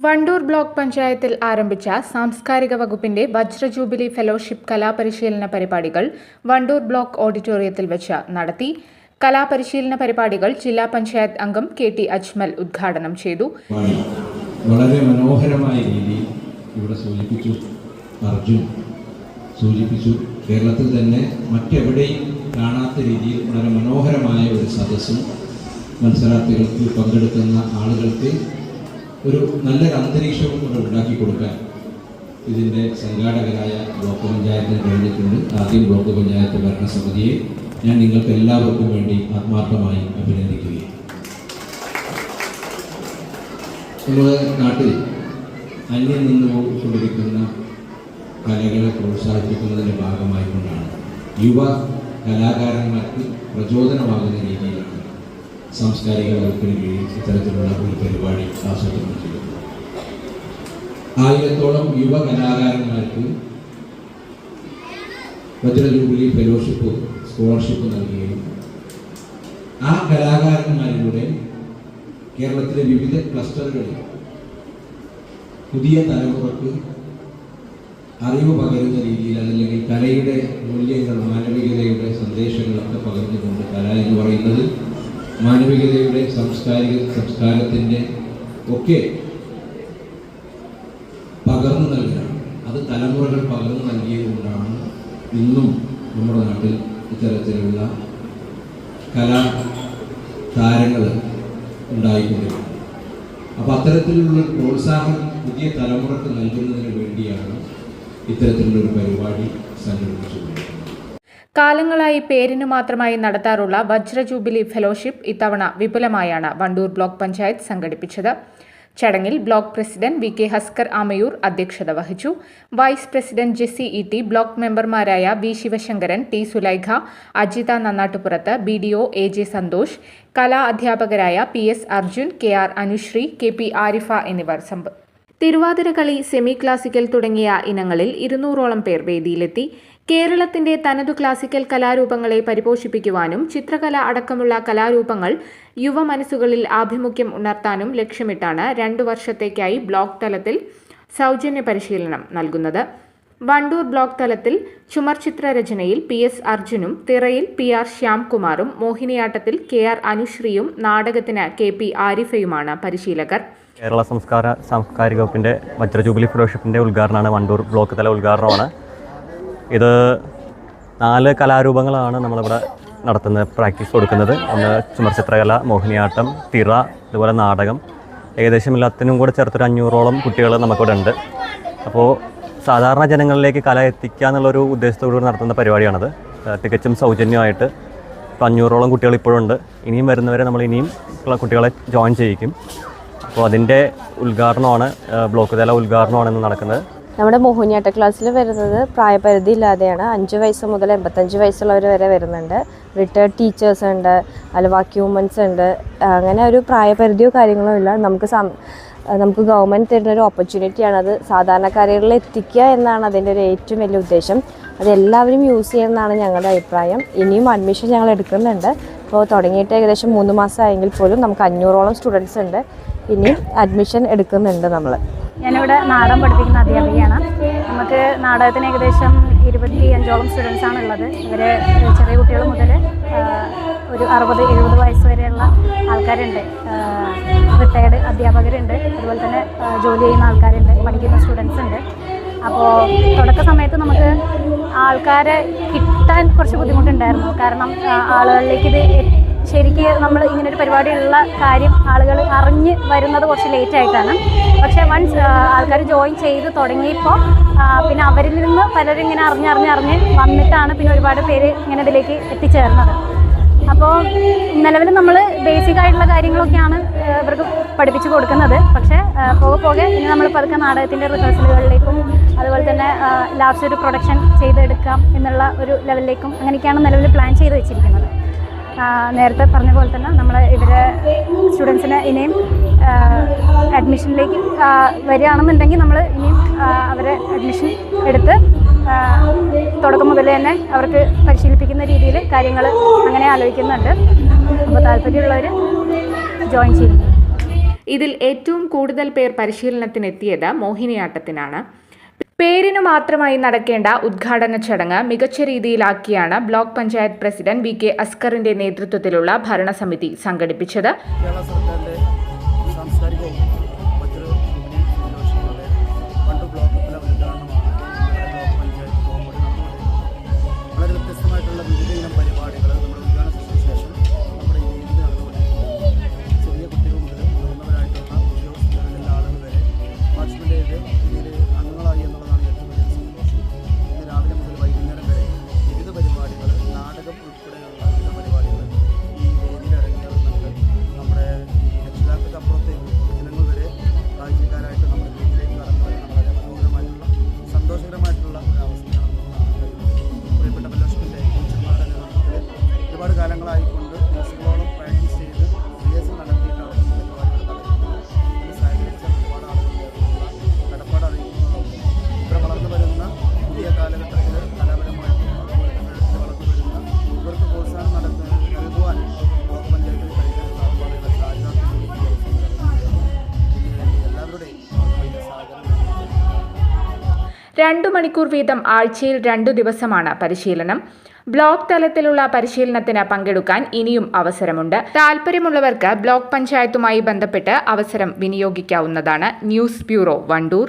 Wandoor block പഞ്ചായത്തിൽ ആരംഭിച്ച സാംസ്കാരിക വകുപ്പിന്റെ വജ്രജൂബിലി ഫെലോഷിപ്പ് കലാപരിശീലന പരിപാടികൾ വണ്ടൂർ ബ്ലോക്ക് ഓഡിറ്റോറിയത്തിൽ വെച്ച് നടത്തി. കലാപരിശീലന പരിപാടികൾ ജില്ലാ പഞ്ചായത്ത് അംഗം കെ ടി അജ്മൽ ഉദ്ഘാടനം ചെയ്തു. വളരെ മനോഹരമായ രീതിയിൽ ഇവിടെ സൂചിപ്പിച്ചു അർജുൻ സൂചിപ്പിച്ചു. കേരളത്തിൽ തന്നെ മറ്റെവിടെയും കാണാത്ത രീതിയിൽ വളരെ മനോഹരമായ ഒരു സദസ്സും മത്സരാർത്ഥികൾക്ക് പങ്കെടുക്കുന്ന ആളുകൾക്ക് ഒരു നല്ലൊരു അന്തരീക്ഷവും കൂടെ ഉണ്ടാക്കി കൊടുക്കാൻ ഇതിന്റെ സംഘാടകരായ ബ്ലോക്ക് പഞ്ചായത്തിന് കഴിഞ്ഞിട്ടുണ്ട്. ആദ്യം ബ്ലോക്ക് പഞ്ചായത്ത് ഭരണസമിതിയെ ഞാൻ നിങ്ങൾക്ക് എല്ലാവർക്കും വേണ്ടി ആത്മാർത്ഥമായി അഭിനന്ദിക്കുകയാണ്. നമ്മുടെ നാട്ടിൽ അന്യം നിന്ന് കൊണ്ടിരിക്കുന്ന കലകളെ പ്രോത്സാഹിപ്പിക്കുന്നതിന്റെ ഭാഗമായിക്കൊണ്ടാണ് യുവ കലാകാരന്മാർക്ക് പ്രചോദനമാകുന്ന രീതിയിലാണ് സാംസ്കാരിക വകുപ്പിന് കീഴിൽ ഇത്തരത്തിലുള്ള ഒരു പരിപാടി ചെയ്തത് ആയിരത്തോളം യുവ കലാകാരന്മാർക്ക് വജ്ര ജൂബിലി ഫെലോഷിപ്പ് സ്കോളർഷിപ്പ് നൽകുകയും ആ കലാകാരന്മാരിലൂടെ കേരളത്തിലെ വിവിധ ക്ലസ്റ്ററുകളിൽ പുതിയ തലമുറയ്ക്ക് അറിവ് പകരുന്ന രീതിയിൽ അതല്ലെങ്കിൽ കലയുടെ മൂല്യങ്ങൾ മാനവികതയുടെ സന്ദേശങ്ങളൊക്കെ പകർന്നുകൊണ്ട് കല എന്ന് പറയുന്നത് മാനവികതയുടെ സംസ്കാരിക സംസ്കാരത്തിന്റെ ഒക്കെ പകർന്നു നൽകുകയാണ് അത് തലമുറകൾ പകർന്നു നൽകിയതുകൊണ്ടാണ് ഇന്നും നമ്മുടെ നാട്ടിൽ ഇത്തരത്തിലുള്ള കലാ താരങ്ങൾ ഉണ്ടായിക്കൊണ്ടിരിക്കുന്നത്. അപ്പോൾ അത്തരത്തിലുള്ള പ്രോത്സാഹനം പുതിയ തലമുറയ്ക്ക് നൽകുന്നതിന് വേണ്ടിയാണ് ഇത്തരത്തിലുള്ള ഒരു പരിപാടി സംഘടിപ്പിച്ചിട്ടുള്ളത് കാലങ്ങളായി പേരിനു മാത്രമായി നടത്താറുള്ള വജ്ര ജൂബിലി ഫെലോഷിപ്പ് ഇത്തവണ വിപുലമായാണ് വണ്ടൂർ ബ്ലോക്ക് പഞ്ചായത്ത് സംഘടിപ്പിച്ചത്. ചടങ്ങിൽ block president V K Haskar Amayur അധ്യക്ഷത വഹിച്ചു. Vice president Jessy E T block മെമ്പർമാരായ V Sivasankaran T Sulaikha Ajitha Nannattupurath B D O A J Santhosh കലാ അധ്യാപകരായ P S Arjun K R Anushree K P Arifa എന്നിവർ Thiruvathirakali semi classical തുടങ്ങിയ ഇനങ്ങളിൽ ഇരുന്നൂറോളം പേർ വേദിയിലെത്തി. കേരളത്തിന്റെ തനതു ക്ലാസിക്കൽ കലാരൂപങ്ങളെ പരിപോഷിപ്പിക്കുവാനും ചിത്രകല അടക്കമുള്ള കലാരൂപങ്ങൾ യുവ മനസ്സുകളിൽ ആഭിമുഖ്യം ഉണർത്താനും ലക്ഷ്യമിട്ടാണ് രണ്ടു വർഷത്തേക്കായി ബ്ലോക്ക് തലത്തിൽ സൗജന്യ പരിശീലനം നൽകുന്നത്. വണ്ടൂർ ബ്ലോക്ക് തലത്തിൽ ചുമർ ചിത്രരചനയിൽ പി എസ് അർജുനും തിറയിൽ പി ആർ ശ്യാംകുമാറും മോഹിനിയാട്ടത്തിൽ കെ ആർ അനുശ്രീയും നാടകത്തിന് കെ പി ആരിഫയുമാണ് പരിശീലകർ. കേരള സംസ്കാര സാംസ്കാരിക വകുപ്പിന്റെ വജ്ര ജൂബിലി ഫെലോഷിപ്പിന്റെ ഉദ്ഘാടനമാണ് വണ്ടൂർ ബ്ലോക്ക് തല ഉദ്ഘാടനമാണ്. ഇത് നാല് കലാരൂപങ്ങളാണ് നമ്മളിവിടെ നടത്തുന്ന പ്രാക്ടീസ് കൊടുക്കുന്നത്. ഒന്ന് ചുമർ ചിത്രകല മോഹിനിയാട്ടം തിറ അതുപോലെ നാടകം. ഏകദേശം എല്ലാത്തിനും കൂടെ ചേർത്തൊരു അഞ്ഞൂറോളം കുട്ടികൾ നമുക്കിവിടെ ഉണ്ട്. അപ്പോൾ സാധാരണ ജനങ്ങളിലേക്ക് കല എത്തിക്കുക എന്നുള്ളൊരു ഉദ്ദേശത്തോടുകൂടി നടത്തുന്ന പരിപാടിയാണത്. തികച്ചും സൗജന്യമായിട്ട് ഇപ്പോൾ അഞ്ഞൂറോളം കുട്ടികൾ ഇപ്പോഴുണ്ട്. ഇനിയും വരുന്നവരെ നമ്മൾ ഇനിയും കുട്ടികളെ ജോയിൻ ചെയ്യിക്കും. അപ്പോൾ അതിന്റെ ഉദ്ഘാടനമാണ് ബ്ലോക്ക് തല ഉദ്ഘാടനമാണ് ഇന്ന് നടക്കുന്നത്. നമ്മുടെ മോഹിനിയാട്ട ക്ലാസ്സിൽ വരുന്നത് പ്രായപരിധി ഇല്ലാതെയാണ് അഞ്ച് വയസ്സ് മുതൽ എൺപത്തഞ്ച് വയസ്സുള്ളവർ വരെ വരുന്നുണ്ട്. റിട്ടയർഡ് ടീച്ചേഴ്സ് ഉണ്ട് അല്ല ബാക്കി വുമൻസ് ഉണ്ട്. അങ്ങനെ ഒരു പ്രായപരിധിയോ കാര്യങ്ങളോ ഇല്ല. നമുക്ക് നമുക്ക് ഗവൺമെന്റ് തരുന്ന ഒരു ഓപ്പർച്യൂണിറ്റിയാണ് അത് സാധാരണക്കാരികളിൽ എത്തിക്കുക എന്നാണ് അതിന്റെ ഒരു ഏറ്റവും വലിയ ഉദ്ദേശം. അതെല്ലാവരും യൂസ് ചെയ്യുന്നതാണ് ഞങ്ങളുടെ അഭിപ്രായം. ഇനിയും അഡ്മിഷൻ ഞങ്ങൾ എടുക്കുന്നുണ്ട്. അപ്പോൾ തുടങ്ങിയിട്ട് ഏകദേശം മൂന്ന് മാസമായെങ്കിൽ പോലും നമുക്ക് അഞ്ഞൂറോളം സ്റ്റുഡൻസ് ഉണ്ട്. ഇനിയും അഡ്മിഷൻ എടുക്കുന്നുണ്ട് നമ്മൾ. ഞാനിവിടെ നാടകം പഠിപ്പിക്കുന്ന അധ്യാപികയാണ്. നമുക്ക് നാടകത്തിന് ഏകദേശം ഇരുപത്തി അഞ്ചോളം ആണ് ഉള്ളത് ഇവർ ചെറിയ കുട്ടികൾ മുതൽ ഒരു അറുപത് എഴുപത് വയസ്സ് വരെയുള്ള ആൾക്കാരുണ്ട്. റിട്ടയർഡ് അധ്യാപകരുണ്ട്. അതുപോലെ തന്നെ ജോലി ചെയ്യുന്ന ആൾക്കാരുണ്ട്. പഠിക്കുന്ന സ്റ്റുഡൻസ് ഉണ്ട്. അപ്പോൾ തുടക്ക സമയത്ത് നമുക്ക് ആൾക്കാരെ കിട്ടാൻ കുറച്ച് ബുദ്ധിമുട്ടുണ്ടായിരുന്നു. കാരണം ആളുകളിലേക്ക് ഇത് ശരിക്ക് നമ്മൾ ഇങ്ങനൊരു പരിപാടിയുള്ള കാര്യം ആളുകൾ അറിഞ്ഞ് വരുന്നത് കുറച്ച് ലേറ്റ് ആയിട്ടാണ്. പക്ഷേ വൺസ് ആൾക്കാർ ജോയിൻ ചെയ്ത് തുടങ്ങിയപ്പോൾ പിന്നെ അവരിൽ നിന്ന് പലരും ഇങ്ങനെ അറിഞ്ഞറിഞ്ഞറിഞ്ഞ് വന്നിട്ടാണ് പിന്നെ ഒരുപാട് പേര് ഇങ്ങനെ ഇതിലേക്ക് എത്തിച്ചേർന്നത്. അപ്പോൾ നിലവിൽ നമ്മൾ ബേസിക് ആയിട്ടുള്ള കാര്യങ്ങളൊക്കെയാണ് ഇവർക്ക് പഠിപ്പിച്ചു കൊടുക്കുന്നത്. പക്ഷേ പോകെ പോകെ ഇനി നമ്മൾ പതുക്കെ നാടകത്തിന്റെ റിഹേഴ്സലുകളിലേക്കും അതുപോലെ തന്നെ ലാസ്റ്റ് ഒരു പ്രൊഡക്ഷൻ ചെയ്തെടുക്കാം എന്നുള്ള ഒരു ലെവലിലേക്കും അങ്ങനെയൊക്കെയാണ് നിലവിൽ പ്ലാൻ ചെയ്ത് വെച്ചിരിക്കുന്നത്. നേരത്തെ പറഞ്ഞ പോലെ തന്നെ നമ്മൾ ഇവരെ സ്റ്റുഡൻസിനെ ഇനിയും അഡ്മിഷനിലേക്ക് വരികയാണെന്നുണ്ടെങ്കിൽ നമ്മൾ ഇനിയും അവരെ അഡ്മിഷൻ എടുത്ത് തുടക്കം മുതൽ തന്നെ അവർക്ക് പരിശീലിപ്പിക്കുന്ന രീതിയിൽ കാര്യങ്ങൾ അങ്ങനെ ആലോചിക്കുന്നുണ്ട്. അപ്പോൾ താല്പര്യമുള്ളവർ ജോയിൻ ചെയ്യുന്നു ഇതിൽ ഏറ്റവും കൂടുതൽ പേർ പരിശീലനത്തിനെത്തിയത് മോഹിനിയാട്ടത്തിനാണ്. പേരിനു മാത്രമായി നടക്കേണ്ട ഉദ്ഘാടന ചടങ്ങ് മികച്ച രീതിയിലാക്കിയാണ് block panchayat president V K അസ്കറിന്റെ നേതൃത്വത്തിലുള്ള ഭരണസമിതി സംഘടിപ്പിച്ചത്. ബ്ലോക്ക് തല രണ്ടു മണിക്കൂർ വീതം ആഴ്ചയിൽ രണ്ടു ദിവസമാണ് പരിശീലനം. ബ്ലോക്ക് തലത്തിലുള്ള പരിശീലനത്തിന് പങ്കെടുക്കാൻ ഇനിയും അവസരമുണ്ട്. താൽപ്പര്യമുള്ളവർക്ക് ബ്ലോക്ക് പഞ്ചായത്തുമായി ബന്ധപ്പെട്ട് അവസരം വിനിയോഗിക്കാവുന്നതാണ്. News bureau Wandoor.